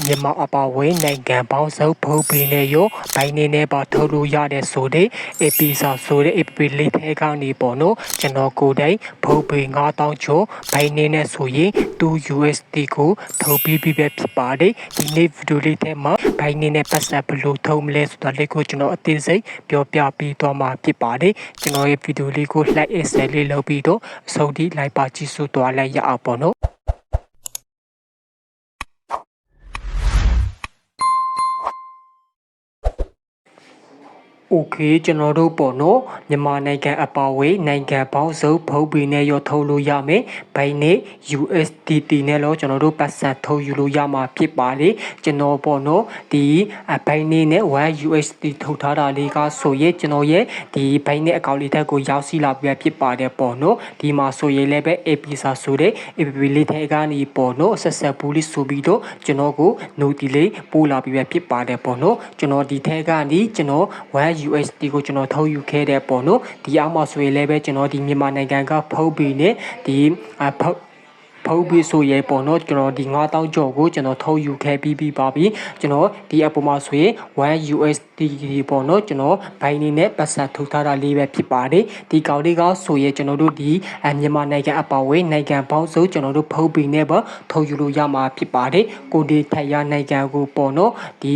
မြန်မာအပါအဝင်နိုင်ငံပေါင်းစုံဖုတ်ပင်နဲ့ရောဘိုင်းနေနဲ့ပါထုတ်လို့ရတဲ့ဆိုတဲ့ AP စာဆိုတဲ့ AP လေးထဲကနေပေါ့နော်ကျွန်တော်ကိုယ်တိုင်ဖုတ်ပင်9000ကျော်ဘိုင်းနေနဲ့ဆိုရင်2 USD ကိုထုတ်ပြီးပြီပဲဖြစ်ပါတယ်ဒီနေ့ဗီဒီယိုလေးထဲမှာဘိုင်းနေနဲ့ပတ်သက်ဘယ်လိုထုတ်မလဲဆိုတာလေးကိုကျွန်တော်အသေးစိတ်ပြောပြပေးသွားမှာဖြစ်ပါတယ်ကျွန်တော်ရဲ့ဗီဒီယိုလေးကို like and share လေးလုပ်ပြီးတော့အဆုံးထိလိုက်ပါကြည့်ဆိုသွားလိုက်ရအောင်ပေါ့နော် โอเคကျွန်တော်တို့ပေါ့နော်မြန်မာနိုင်ငံအပါအဝင်နိုင်ငံပေါင်းစုံဖုတ်ပီနဲ့ရောထုတ်လို့ရမယ်။ဘိုင်းနဲ့ USDT နဲ့တော့ကျွန်တော်တို့ပတ်စံထုတ်ယူလို့ရမှာဖြစ်ပါလေ။ကျွန်တော်ပေါ့နော်ဒီအဘိုင်းနဲ့နဲ့1 USD ထုတ်ထားတာလေးကဆိုရင်ကျွန်တော်ရဲ့ဒီဘိုင်းနဲ့အကောင့်လေးထက်ကိုရောက်စီလာပြဖြစ်ပါတယ်ပေါ့နော်။ဒီမှာဆိုရင်လည်းပဲ AP စာဆိုတဲ့ APP လေးထဲကနေပေါ့နော်ဆက်ဆက်ဘူးလေးဆိုပြီးတော့ကျွန်တော်ကို note လေးပို့လာပြီးပဲဖြစ်ပါတယ်ပေါ့နော်။ကျွန်တော်ဒီထဲကနေကျွန်တော်1 USD ကိုကျွန်တော်ထုတ်ယူခဲ့တဲ့ပေါ့နော်ဒီအောက်မှာဆိုရင်လည်းပဲကျွန်တော်ဒီမြန်မာနိုင်ငံကဖုတ်ပြီးနဲ့ဒီအဖုတ် ဖုတ်ပြီးဆိုရဲပေါ့နော်ကျွန်တော်ဒီ9000ကျော်ကိုကျွန်တော်ထုတ်ယူခဲ့ပြီးပြီးပါပြီကျွန်တော်ဒီအပေါ်မှာဆိုရင်1 USD ပေါ့နော်ကျွန်တော်ဘိုင်းနေနဲ့ပတ်စံထုတ်ထားတာလေးပဲဖြစ်ပါတယ်ဒီကောင်လေးကဆိုရဲကျွန်တော်တို့ဒီအမြန်မာနိုင်ငံအပါအဝင်နိုင်ငံပေါင်းစုံကျွန်တော်တို့ဖုတ်ပြီးနဲ့ပေါ့ထုတ်ယူလို့ရမှာဖြစ်ပါတယ်ကိုဒီထိုင်ရနိုင်ငံကိုပေါ့နော်ဒီ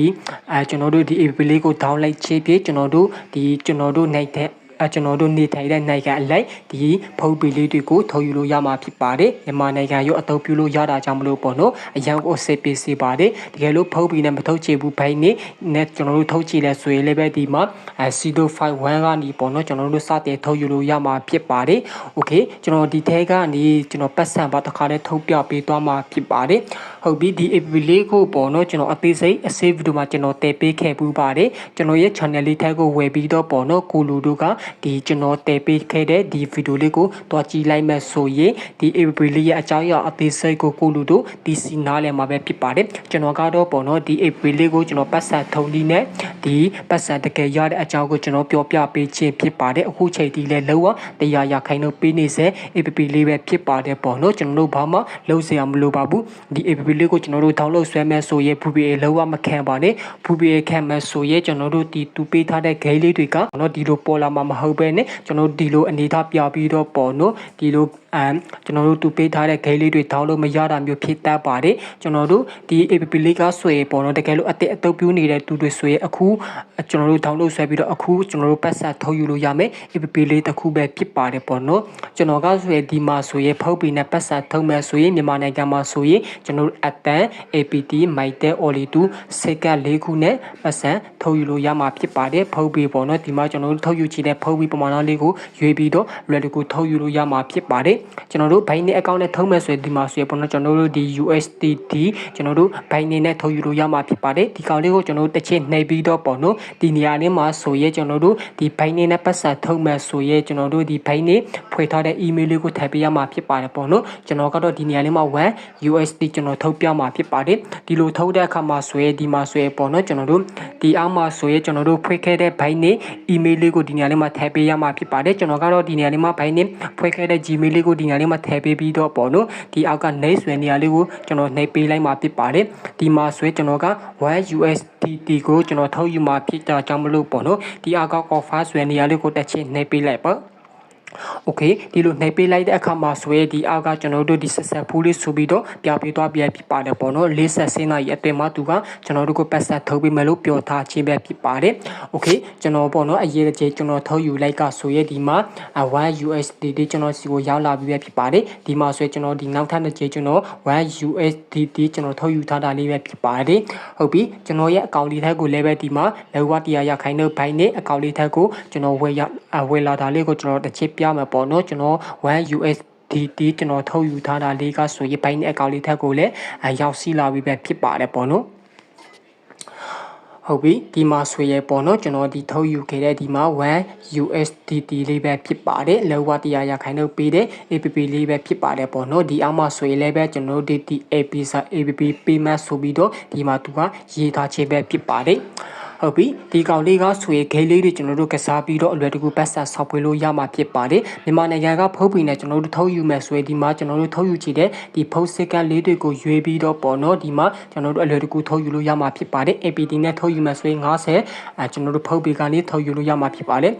အဲကျွန်တော်တို့ဒီ app လေးကို download ချပြီးကျွန်တော်တို့ဒီကျွန်တော်တို့နိုင်တဲ့ အကျွန်တော်တို့နေထိုင်တဲ့နိုင်ငံအလိုက်ဒီဖုတ်ပီလေးတွေကိုထုတ်ယူလို့ရမှာဖြစ်ပါတယ်မြန်မာနိုင်ငံရောအသုံးပြုလို့ရတာကြောင့်မလို့ပေါ့နော်အရန်ကိုစစ်ပေးစီပါတယ်တကယ်လို့ဖုတ်ပီနဲ့မထုတ်ချေဘူးဘိုင်းနေနဲ့ကျွန်တော်တို့ထုတ်ချေလဲဆိုရင်လည်းပဲဒီမှာ051ကနေပေါ့နော်ကျွန်တော်တို့စတင်ထုတ်ယူလို့ရမှာဖြစ်ပါတယ်โอเคကျွန်တော်ဒီထဲကနေကျွန်တော်ပတ်စံပါတစ်ခါနဲ့ထုတ်ပြပေးသွားမှာဖြစ်ပါတယ်ဟုတ်ပြီဒီ app လေးကိုပေါ့နော်ကျွန်တော်အသေးစိတ်အ save ဗီဒီယိုမှာကျွန်တော်တည်ပေးခဲ့ပူပါတယ်ကျွန်တော်ရဲ့ channel လေးထဲကိုဝယ်ပြီးတော့ပေါ့နော်ကိုလူတို့က ဒီကျွန်တော်တည်ပေးခဲ့တဲ့ဒီဗီဒီယိုလေးကိုတွားကြည့်လိုက်မယ်ဆိုရင်ဒီ app လေးရဲ့အကြောင်းအရာအသေးစိတ်ကိုကိုလူတို့ဒီစီနားလည်မှာပဲဖြစ်ပါတယ်ကျွန်တော်ကတော့ပေါ့နော်ဒီ app လေးကိုကျွန်တော်ပတ်စံထုံဒီနဲ့ဒီပတ်စံတကယ်ရတဲ့အကြောင်းကိုကျွန်တော်ပြောပြပေးခြင်းဖြစ်ပါတယ်အခုချိန်ဒီလဲလောကတရားရခိုင်တော့ပေးနေစေ app လေးပဲဖြစ်ပါတယ်ပေါ့နော်ကျွန်တော်တို့ဘာမှလုံးစရာမလိုပါဘူးဒီ app လေးကိုကျွန်တော်တို့ download ဆွဲမယ်ဆိုရင် VPA လောကမခံပါနဲ့ VPA ခံမယ်ဆိုရင်ကျွန်တော်တို့ဒီတူပေးထားတဲ့ gate လေးတွေကကျွန်တော်ဒီလိုပေါ်လာမှာမဟုတ်ပဲနဲ့ကျွန်တော်ဒီလိုအနေထားပြပြီးတော့ပေါ့နော်ဒီလို အမ်ကျွန်တော်တို့တူပေးထားတဲ့ gate လေးတွေ download မရတာမျိုးဖြစ်တတ်ပါတယ်ကျွန်တော်တို့ဒီ app လေးကဆွဲပေါ့နော်တကယ်လို့အသက်အတုပ်ပြူနေတဲ့သူတွေဆွဲအခုကျွန်တော်တို့ download ဆွဲပြီးတော့အခုကျွန်တော်တို့ပတ်ဆက်ထုတ်ယူလို့ရမယ် app လေးတစ်ခုပဲဖြစ်ပါတယ်ပေါ့နော်ကျွန်တော်ကဆွဲဒီမှာဆိုရင်ဖုတ်ပီနဲ့ပတ်ဆက်ထုတ်မယ်ဆိုရင်မြန်မာနိုင်ငံမှာဆိုရင်ကျွန်တော်တို့အတန် APT မိုက်တဲ့ Oli 2စက္ကန့်၄ခုနဲ့ပတ်စံထုတ်ယူလို့ရမှာဖြစ်ပါတယ်ဖုတ်ပီပေါ့နော်ဒီမှာကျွန်တော်တို့ထုတ်ယူချင်တဲ့ဖုတ်ပီပမာဏလေးကိုရွေးပြီးတော့လွယ်တကူထုတ်ယူလို့ရမှာဖြစ်ပါတယ်ကျွန်တော်တို့ဘိုင်းနေအကောင့်နဲ့ထုတ်မယ်ဆိုရင်ဒီမှာဆိုရင်ပေါ့နော်ကျွန်တော်တို့ဒီ USDT ကျွန်တော်တို့ဘိုင်းနေနဲ့ထုတ်ယူလို့ရမှာဖြစ်ပါတယ်ဒီကောင်လေးကိုကျွန်တော်တို့တစ်ချက်နှိပ်ပြီးတော့ပေါ့နော်ဒီနေရာလေးမှာဆိုရင်ကျွန်တော်တို့ဒီဘိုင်းနေနဲ့ပတ်စံထုတ်မယ်ဆိုရင်ကျွန်တော်တို့ဒီဘိုင်းနေဖွေထားတဲ့ email လေးကိုထည့်ပေးရမှာဖြစ်ပါတယ်ပေါ့နော်ကျွန်တော်ကတော့ဒီနေရာလေးမှာ1 USD ကျွန်တော်ထုတ်ပြမှာဖြစ်ပါတယ်ဒီလိုထုတ်တဲ့အခါမှာဆိုရင်ဒီမှာဆိုရင်ပေါ့နော်ကျွန်တော်တို့ဒီအောက်မှာဆိုရင်ကျွန်တော်တို့ဖွေခဲ့တဲ့ဘိုင်းနေ email လေးကိုဒီနေရာလေးမှာထည့်ပေးရမှာဖြစ်ပါတယ်ကျွန်တော်ကတော့ဒီနေရာလေးမှာဘိုင်းနေဖွေခဲ့တဲ့ Gmail လေးကိုဒီနေရာလေးမှာထည့်ပေးပြီးတော့ပေါ့နော်ဒီအောက်က next ဆွဲနေရာလေးကိုကျွန်တော်နှိပ်ပေးလိုက်မှာဖြစ်ပါတယ်ဒီမှာဆွဲကျွန်တော်က1 USDT ကိုကျွန်တော်ထုတ်ယူမှာဖြစ်တာကြောင့်မလို့ပေါ့နော်ဒီအောက်က offer ဆွဲနေရာလေးကိုတက်ချင်းနှိပ်ပေးလိုက်ပါ โอเคဒီလိုနှိပ်ပေးလိုက်တဲ့အခါမှာဆိုရင်ဒီအောက်ကကျွန်တော်တို့ဒီဆက်ဆက်ဖူးလေးဆိုပြီးတော့ပြပေးသွားပြဖြစ်ပါတယ်ပေါ့နော်လေးဆက်စင်းသားကြီးအတင်မှာသူကကျွန်တော်တို့ကိုပတ်ဆက်ထုတ်ပေးမယ်လို့ပြောထားခြင်းပဲဖြစ်ပါတယ်โอเคကျွန်တော်ပေါ့နော်အရေးကြီးကျွန်တော်ထုတ်ယူလိုက်ကဆိုရင်ဒီမှာ1 USDT ကျွန်တော်စီကိုရောက်လာပြီးပဲဖြစ်ပါတယ်ဒီမှာဆိုရင်ကျွန်တော်ဒီနောက်ထပ်တစ်ကြိမ်ကျွန်တော်1 USDT ကျွန်တော်ထုတ်ယူထားတာလေးပဲဖြစ်ပါတယ်ဟုတ်ပြီကျွန်တော်ရဲ့အကောင့်လေးထက်ကိုလည်းပဲဒီမှာလောကတရားရခိုင်တဲ့ဘိုင်းနဲ့အကောင့်လေးထက်ကိုကျွန်တော်ဝယ်ရဝယ်လာတာလေးကိုကျွန်တော်တစ်ချက် ပြမယ်ပေါ့နော်ကျွန်တော်1 US ဒီဒီကျွန်တော်ထုတ်ယူထားတာလေးကဆိုရင်ဘိုင်းနဲ့အကောင့်လေးထက်ကိုလည်းရောက်စီလာပြီးပဲဖြစ်ပါတယ်ပေါ့နော်ဟုတ်ပြီဒီမှာဆွေရပေါ့နော်ကျွန်တော်ဒီထုတ်ယူခဲ့တဲ့ဒီမှာ1 USDT လေးပဲဖြစ်ပါတယ်လောကတရားရခိုင်လို့ပေးတဲ့ APP လေးပဲဖြစ်ပါတယ်ပေါ့နော်ဒီအောက်မှာဆွေလည်းပဲကျွန်တော်တို့ဒီ APP စာ APP payment ဆိုပြီးတော့ဒီမှာသူကရေးထားခြင်းပဲဖြစ်ပါတယ် ဟုတ်ပြီဒီကောင်လေးကဆိုရင်ဂိမ်းလေးတွေကျွန်တော်တို့ကစားပြီးတော့အလွယ်တကူပတ်ဆက်ဆောက်ပွေးလို့ရမှာဖြစ်ပါတယ်မြန်မာနိုင်ငံကဖုတ်ပီနဲ့ကျွန်တော်တို့ထုတ်ယူမယ်ဆိုရင်ဒီမှာကျွန်တော်တို့ထုတ်ယူချတဲ့ဒီဖုတ်စစ်ကလေးတွေကိုရွေးပြီးတော့ပေါ့နော်ဒီမှာကျွန်တော်တို့အလွယ်တကူထုတ်ယူလို့ရမှာဖြစ်ပါတယ် APT နဲ့ထုတ်ယူမယ်ဆိုရင်90အဲကျွန်တော်တို့ဖုတ်ပီကနေထုတ်ယူလို့ရမှာဖြစ်ပါတယ်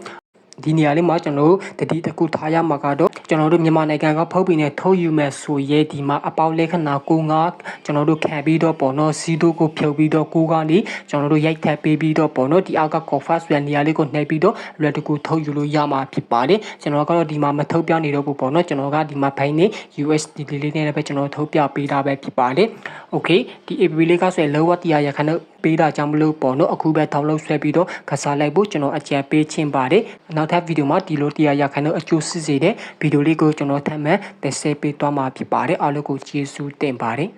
ဒီနေရာလေးမှာကျွန်တော်တို့တတိတကူထားရမှာကတော့ကျွန်တော်တို့မြန်မာနိုင်ငံကဖုတ်ပီနဲ့ထုတ်ယူမယ်ဆိုရဲဒီမှာအပေါက်လက္ခဏာကိုငါကျွန်တော်တို့ခံပြီးတော့ပေါ့နော်စီးတို့ကိုဖြုတ်ပြီးတော့ကိုကနေကျွန်တော်တို့ရိုက်ထပ်ပေးပြီးတော့ပေါ့နော်ဒီအောက်က confirm ဆိုတဲ့နေရာလေးကိုနှိပ်ပြီးတော့လွယ်တကူထုတ်ယူလို့ရမှာဖြစ်ပါတယ်ကျွန်တော်ကတော့ဒီမှာမထုတ်ပြနေတော့ဘူးပေါ့နော်ကျွန်တော်ကဒီမှာဘိုင်းနေ USDT လေးနဲ့ပဲကျွန်တော်ထုတ်ပြပေးတာပဲဖြစ်ပါတယ် okay ဒီ APP လေးကဆိုရင်လောဝတရားရခဏ ပေးတာကြောင့်မလို့ပေါ့နော်အခုပဲ download ဆွဲပြီးတော့ခစားလိုက်ဖို့ကျွန်တော်အကြံပေးခြင်းပါတယ်နောက်ထပ်ဗီဒီယိုမှာဒီလိုတရားရခဏအကျိုးစစ်စေတဲ့ဗီဒီယိုလေးကိုကျွန်တော်ထပ်မံတင်ဆက်ပေးသွားမှာဖြစ်ပါတယ်အားလုံးကိုကျေးဇူးတင်ပါတယ်